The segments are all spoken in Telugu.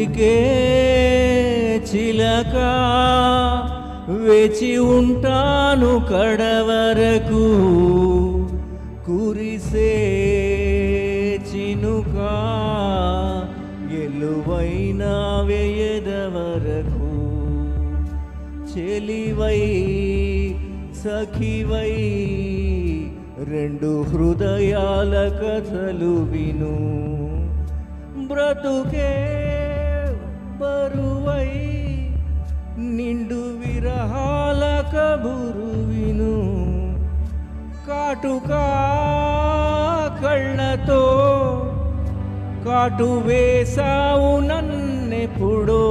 ఊరికే చిలక వేచి ఉంటాను కడవరకు. కురిసే చినుక ఎలువైన వేయదవరకు. చెలివై సఖివై రెండు హృదయాల కథలు విను. బ్రతుకే బరువై నిండు విరహాల కబురు విను. కాటుకా కళ్ళతో కాటు వేసావు నన్నెప్పుడో.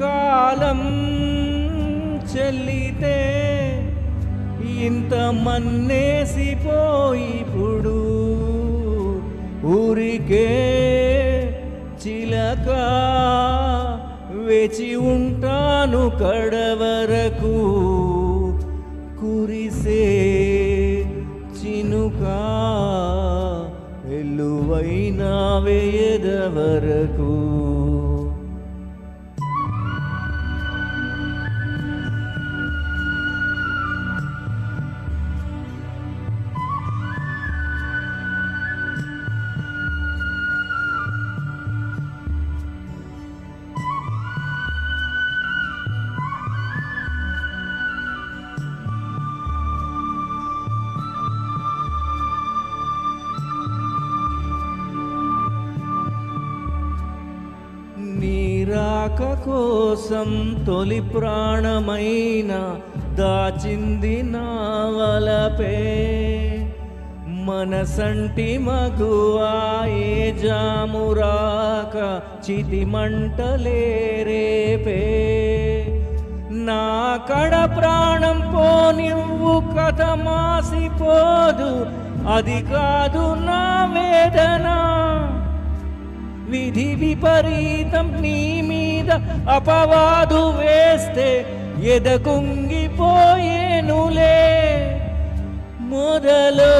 కాలం చెల్లితే ఇంత మన్నేసిపోయిప్పుడు ఊరికే చిలక వేచి ఉంటాను కడవరకు. కురిసే చినుక ఎల్లువైన వేయదవరకు నీరాక కోసం తొలి ప్రాణమైన దాచింది నావలపే మనసంటి మగువా ఏ జామురాక చితి మంటలే రేపే. నా కడ ప్రాణం పోనివ్వు కథ మాసిపోదు. అది కాదు నా వేదనా. విధి విపరీతం నీ మీద అపవాదు వేస్తే ఎదకుంగిపోయేనులే. మొదలో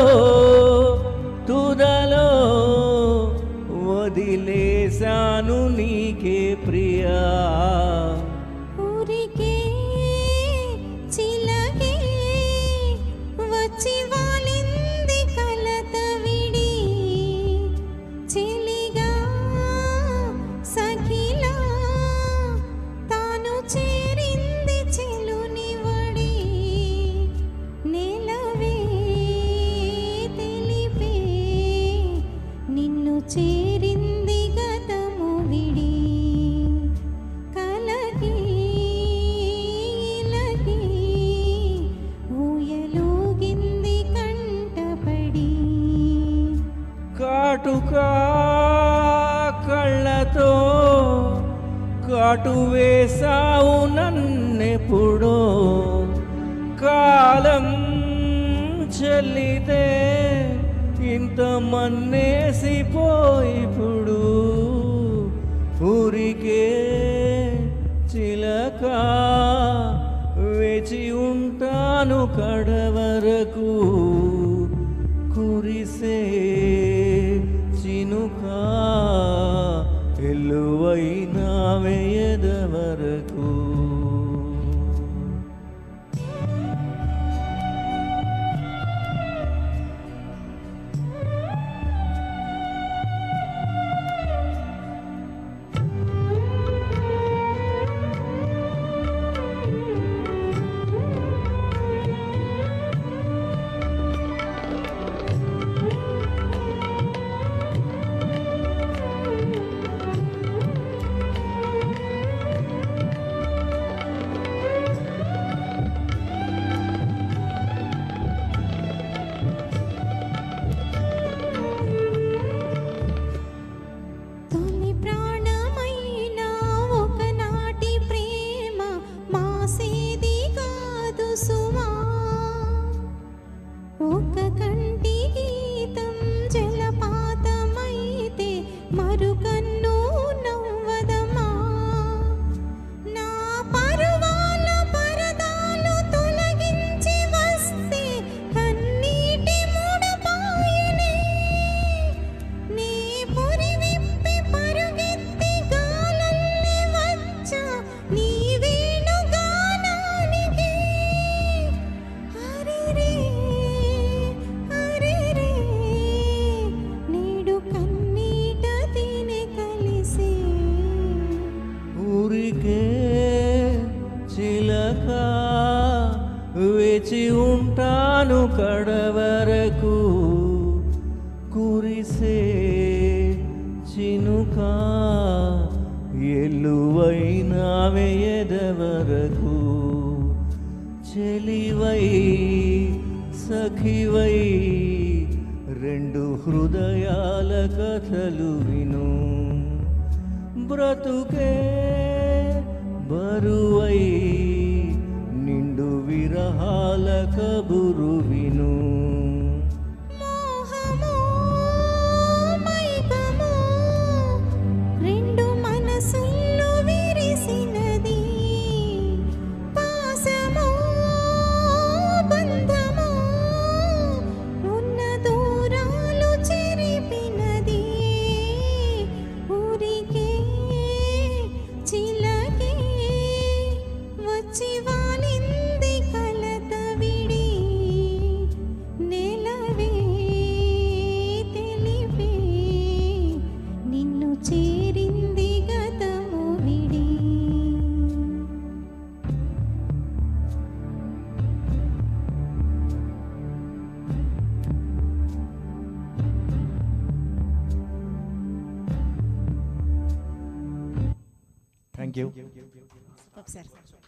కాటుకా కళ్ళతో కాటు వేసావు నన్నెప్పుడో కాలం చెల్లితే ఇంత మన్నేసిపోయిప్పుడు ఊరికే చిలక వేచి ఉంటాను కడవరకు. ఎల్లువైన వేయద వరకు O ఉంటాను కడవరకు. కురిసే చినుక ఎల్లువైనా వేయదవరకు చెలివై సఖివై రెండు హృదయాల కథలు విను. బ్రతుకే బరువై విరహాల కబురు విను Thank you.